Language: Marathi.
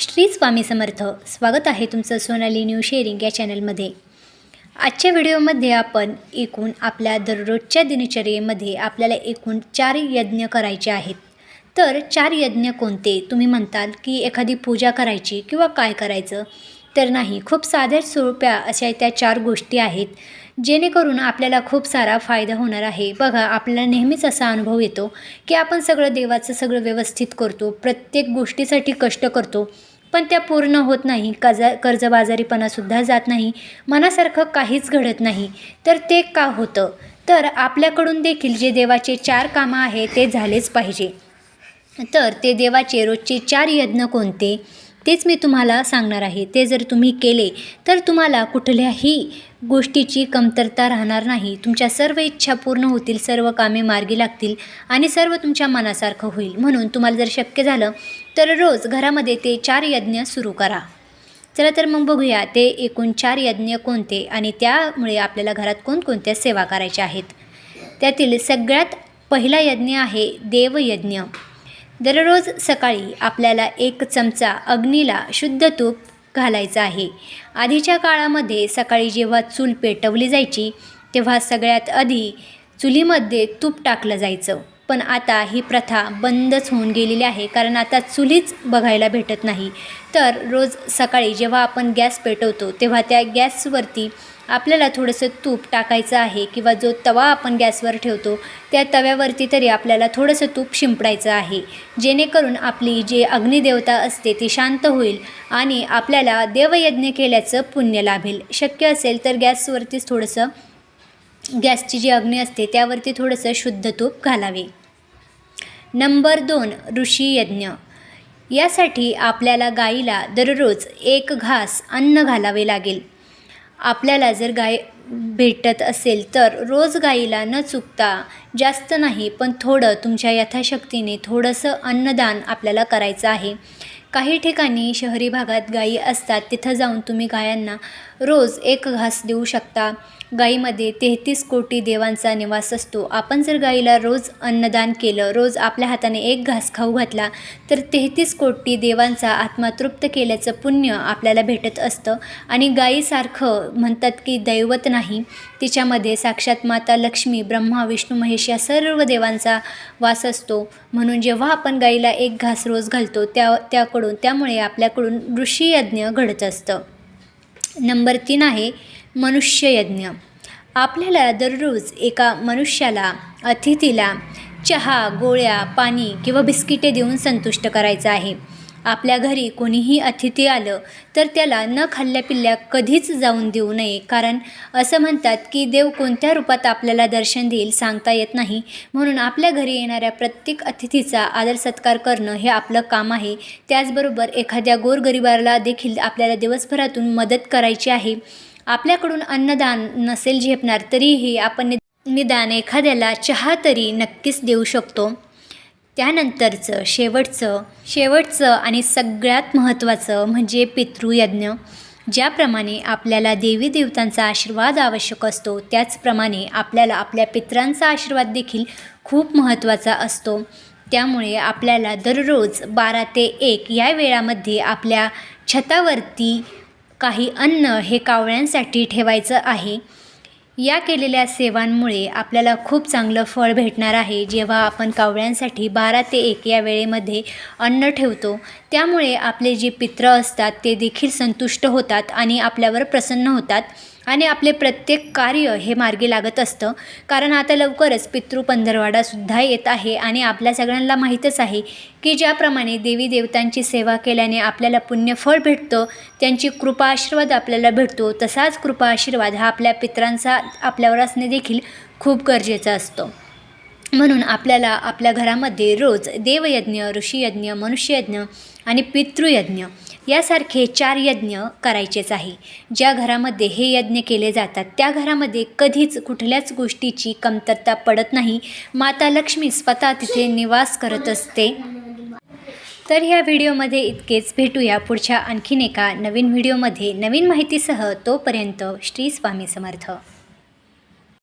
श्री स्वामी समर्थ. स्वागत आहे तुमचं सोनाली न्यू शेअरिंग या चॅनलमध्ये. आजच्या व्हिडिओमध्ये आपण एकूण आपल्या दररोजच्या दिनचर्येमध्ये आपल्याला एकूण चार यज्ञ करायचे आहेत. तर चार यज्ञ कोणते? तुम्ही म्हणताल की एखादी पूजा करायची किंवा काय करायचं? तर नाही खूप साध्या सोप्या अशा त्या चार गोष्टी आहेत जेणेकरून आपल्याला खूप सारा फायदा होणार आहे. बघा आपल्याला नेहमीच असा अनुभव येतो की आपण सगळं देवाचं सगळं व्यवस्थित करतो प्रत्येक गोष्टीसाठी कष्ट करतो पण त्या पूर्ण होत नाही. कर्जा कर्जबाजारीपणासुद्धा जात नाही. मनासारखं काहीच घडत नाही. तर ते का होतं? तर आपल्याकडून देखील जे देवाचे चार कामं आहे ते झालेच पाहिजे. तर ते देवाचे रोजचे चार यज्ञ कोणते? तेच मी तुम्हाला सांगणार आहे. ते जर तुम्ही केले तर तुम्हाला कुठल्याही गोष्टीची कमतरता राहणार नाही. तुमच्या सर्व इच्छा पूर्ण होतील सर्व कामे मार्गी लागतील आणि सर्व तुमच्या मनासारखं होईल. म्हणून तुम्हाला जर शक्य झालं तर रोज घरामध्ये ते चार यज्ञ सुरू करा. चला तर मग बघूया ते एकूण चार यज्ञ कोणते आणि त्यामुळे आपल्याला घरात कोणकोणत्या सेवा करायच्या आहेत. त्यातील सगळ्यात पहिला यज्ञ आहे देवयज्ञ. दररोज सकाळी आपल्याला एक चमचा अग्नीला शुद्ध तूप घालायचं आहे. आधीच्या काळामध्ये सकाळी जेव्हा चूल पेटवली जायची तेव्हा सगळ्यात आधी चुलीमध्ये तूप टाकलं जायचं. पण आता ही प्रथा बंदच होऊन गेलेली आहे कारण आता चुलीच बघायला भेटत नाही. तर रोज सकाळी जेव्हा आपण गॅस पेटवतो तेव्हा त्या गॅसवरती आपल्याला थोडंसं तूप टाकायचं आहे किंवा जो तवा आपण गॅसवर ठेवतो त्या तव्यावरती तरी आपल्याला थोडंसं तूप शिंपडायचं आहे. जेणेकरून आपली जी अग्निदेवता असते ती शांत होईल आणि आपल्याला देवयज्ञ केल्याचं पुण्य लाभेल. शक्य असेल तर गॅसवरतीच थोडंसं गॅसची जी अग्नी असते त्यावरती थोडंसं शुद्ध तूप घालावे. नंबर दोन ऋषी यज्ञ. यासाठी आपल्याला गाईला दररोज एक घास अन्न घालावे लागेल. आपल्याला जर गाय भेटत असेल तर रोज गाईला न चुकता जास्त नाही पण थोडं तुमच्या यथाशक्तीने थोडंसं अन्नदान आपल्याला करायचं आहे. काही ठिकाणी शहरी भागात गायी असतात तिथं जाऊन तुम्ही गायांना रोज एक घास देऊ शकता. गाईमध्ये तेहतीस कोटी देवांचा निवास असतो. आपण जर गाईला रोज अन्नदान केलं रोज आपल्या हाताने एक घास खाऊ घातला तर तेहतीस कोटी देवांचा आत्मा तृप्त केल्याचं पुण्य आपल्याला भेटत असतं. आणि गाईसारखं म्हणतात की दैवत नाही तिच्यामध्ये साक्षात माता लक्ष्मी ब्रह्मा विष्णू महेश या सर्व देवांचा वास असतो. म्हणून जेव्हा आपण गाईला एक घास रोज घालतो त्या त्याकडून त्यामुळे आपल्याकडून ऋषीयज्ञ घडत असतं. नंबर तीन आहे मनुष्ययज्ञ. आपल्याला दररोज एका मनुष्याला अतिथीला चहा गोळ्या पाणी किंवा बिस्किटे देऊन संतुष्ट करायचं आहे. आपल्या घरी कोणीही अतिथी आलं तर त्याला न खाल्ल्या पिल्ल्या कधीच जाऊन देऊ नये. कारण असं म्हणतात की देव कोणत्या रूपात आपल्याला दर्शन देईल सांगता येत नाही. म्हणून आपल्या घरी येणाऱ्या प्रत्येक अतिथीचा आदर सत्कार करणं हे आपलं काम आहे. त्याचबरोबर एखाद्या गोरगरिबाला देखील आपल्याला दिवसभरातून मदत करायची आहे. आपल्याकडून अन्नदान नसेल झेपणार तरीही आपण निदान एखाद्याला चहा तरी नक्कीच देऊ शकतो. त्यानंतरचं शेवटचं शेवटचं आणि सगळ्यात महत्त्वाचं म्हणजे पितृयज्ञ. ज्याप्रमाणे आपल्याला देवी देवतांचा आशीर्वाद आवश्यक असतो त्याचप्रमाणे आपल्याला आपल्या पित्रांचा आशीर्वाद देखील खूप महत्त्वाचा असतो. त्यामुळे आपल्याला दररोज बारा ते एक या वेळामध्ये आपल्या छतावरती काही अन्न हे कावळ्यांसाठी ठेवायचं आहे. या केलेल्या सेवांमुळे आपल्याला खूप चांगलं फळ भेटणार आहे. जेव्हा आपण कावळ्यांसाठी बारा ते एक या वेळेमध्ये अन्न ठेवतो त्यामुळे आपले जे पित्र असतात ते देखील संतुष्ट होतात आणि आपल्यावर प्रसन्न होतात. आणि आपले प्रत्येक कार्य हे मार्गी लागत असतं. कारण आता लवकरच पितृ पंधरवाडासुद्धा येत आहे आणि आपल्या सगळ्यांना माहीतच आहे की ज्याप्रमाणे देवी देवतांची सेवा केल्याने आपल्याला पुण्यफळ भेटतं त्यांची कृपा आशीर्वाद आपल्याला भेटतो तसाच कृपा आशीर्वाद हा आपल्या पित्रांचा आपल्यावर असणे देखील खूप गरजेचा असतो. म्हणून आपल्याला आपल्या घरामध्ये रोज देवयज्ञ ऋषीयज्ञ मनुष्ययज्ञ आणि पितृयज्ञ यासारखे चार यज्ञ करायचेच आहे. ज्या घरामध्ये हे यज्ञ केले जातात त्या घरामध्ये कधीच कुठल्याच गोष्टीची कमतरता पडत नाही. माता लक्ष्मी स्वतः तिथे निवास करत असते. तर ह्या व्हिडिओमध्ये इतकेच. भेटूया पुढच्या आणखीन एका नवीन व्हिडिओमध्ये. नवीन माहितीसह तोपर्यंत श्री स्वामी समर्थ.